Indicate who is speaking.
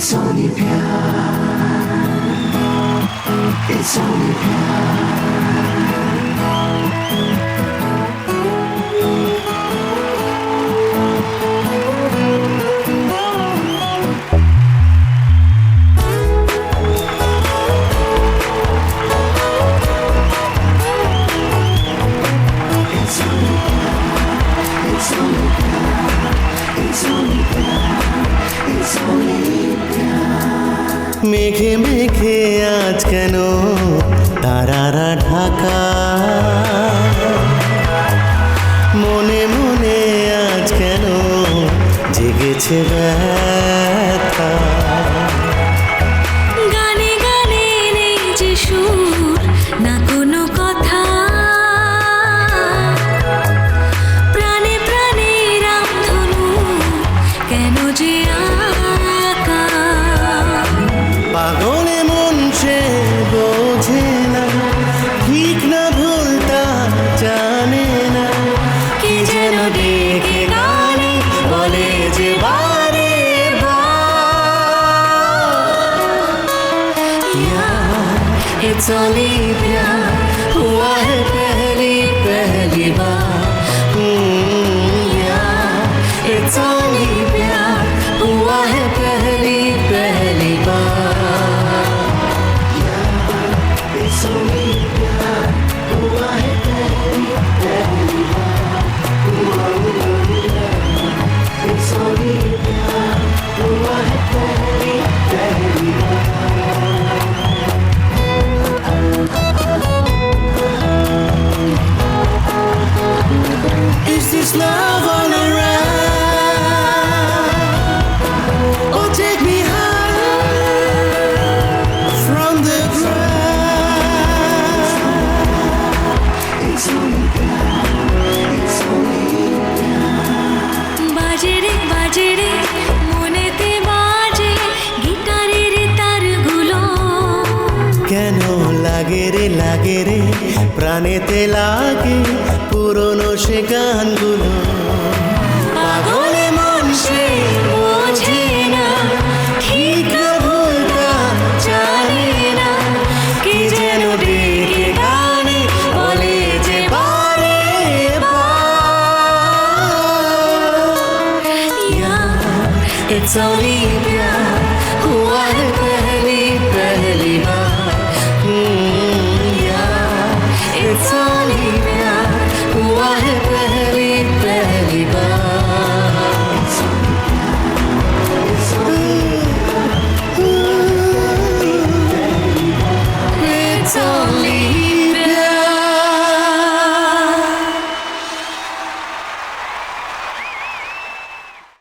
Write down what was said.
Speaker 1: It's only Pierre. It's only Pierre. It's only fair. It's only It's only fair.
Speaker 2: মেঘে মেঘে আজ কেন তারারা ঢাকা মনে মনে আজ কেন জেগেছে ব্যথা मुझे ना भीख ना भूलता जाने ना कि जन देखे गाने बोले जे बारे बार ये चली प्यार हुआ है पहली पहली बार हम्म, यार ये चली this love all around. Oh, take me higher from the ground.
Speaker 1: It's only God. It's only God.
Speaker 3: Bajere, bajere.
Speaker 2: কেন লাগে রে লাগে রে প্রাণেতে লাগে পুরনো সে গানগুলো It's only you.